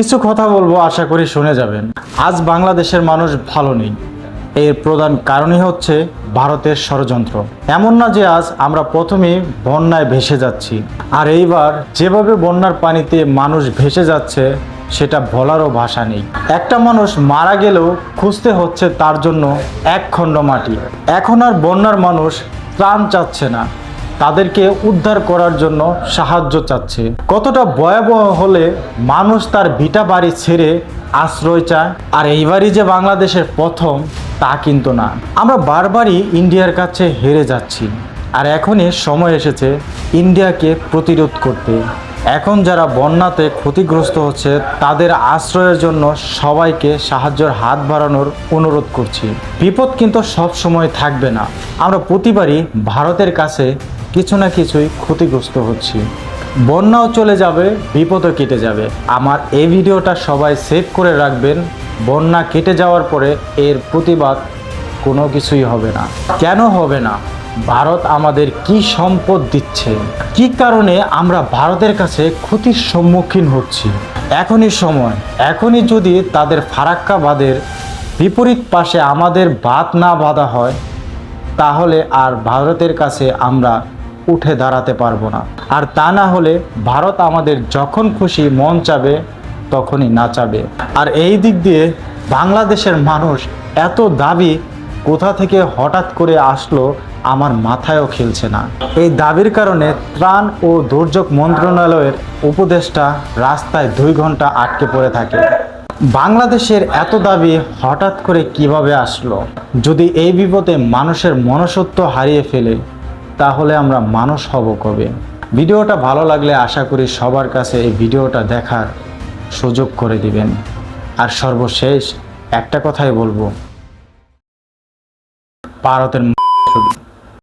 কিছু কথা বলব আশা করি শুনে যাবেন। আজ বাংলাদেশের মানুষ ভালো নেই। এর প্রধান কারণই হচ্ছে ভারতের ষড়যন্ত্র। এমন না যে আজ আমরা প্রথমে বন্যায় ভেসে যাচ্ছি, আর এইবার যেভাবে বন্যার পানিতে মানুষ ভেসে যাচ্ছে, সেটা বলারও ভাষা নেই। একটা মানুষ মারা গেলেও খুঁজতে হচ্ছে তার জন্য এক খণ্ড মাটি। এখন আর বন্যার মানুষ ত্রাণ চাচ্ছে না। তাদেরকে উদ্ধার করার জন্য সাহায্য চাচ্ছে। কতটা ভয়াবহ হলে মানুষ তার ভিটা বাড়ি ছেড়ে আশ্রয় চায়। আর এইবারই যে বাংলাদেশের প্রথম, তা কিন্তু না। আমরা বারবারই ইন্ডিয়ার কাছে হেরে যাচ্ছি। আর এখনই সময় এসেছে ইন্ডিয়াকে প্রতিরোধ করতে। এখন যারা বন্যাতে ক্ষতিগ্রস্ত হচ্ছে, তাদের আশ্রয়ের জন্য সবাইকে সাহায্যের হাত বাড়ানোর অনুরোধ করছি। বিপদ কিন্তু সব সময় থাকবে না। আমরা প্রতিবারই ভারতের কাছে কিছু না কিছুই ক্ষতিগ্রস্ত হচ্ছি। বন্যাও চলে যাবে, বিপদও কেটে যাবে। আমার এই ভিডিওটা সবাই সেভ করে রাখবেন। বন্যা কেটে যাওয়ার পরে এর প্রতিবাদ কোনো কিছুই হবে না। কেন হবে না? ভারত আমাদের কি সম্পদ দিচ্ছে? কি কারণে আমরা ভারতের কাছে ক্ষতির সম্মুখীন হচ্ছি? এখনই সময়। এখনই যদি তাদের ফারাক্কাবাদের বিপরীত পাশে আমাদের বাদ না বাঁধা হয়, তাহলে আর ভারতের কাছে আমরা উঠে দাঁড়াতে পারব না। আর তা না হলে ভারত আমাদের যখন খুশি মন চাবে, তখনই নাচাবে। আর এই দিক দিয়ে বাংলাদেশের মানুষ এত দাবি কোথা থেকে হঠাৎ করে আসলো আমার মাথায়ও খেলছে না। এই দাবির কারণে ত্রাণ ও দুর্যোগ মন্ত্রণালয়ের উপদেষ্টা রাস্তায় দুই ঘণ্টা আটকে পড়ে থাকে। বাংলাদেশের এত দাবি হঠাৎ করে কীভাবে আসলো? যদি এই বিপদে মানুষের মনসত্ব হারিয়ে ফেলে তাহলে আমরা মানুষ হব কবে? ভিডিওটা ভালো লাগলে আশা করি সবার কাছে এই ভিডিওটা দেখার সুযোগ করে দিবেন। আর সর্বশেষ একটা কথাই বলব। ভারতের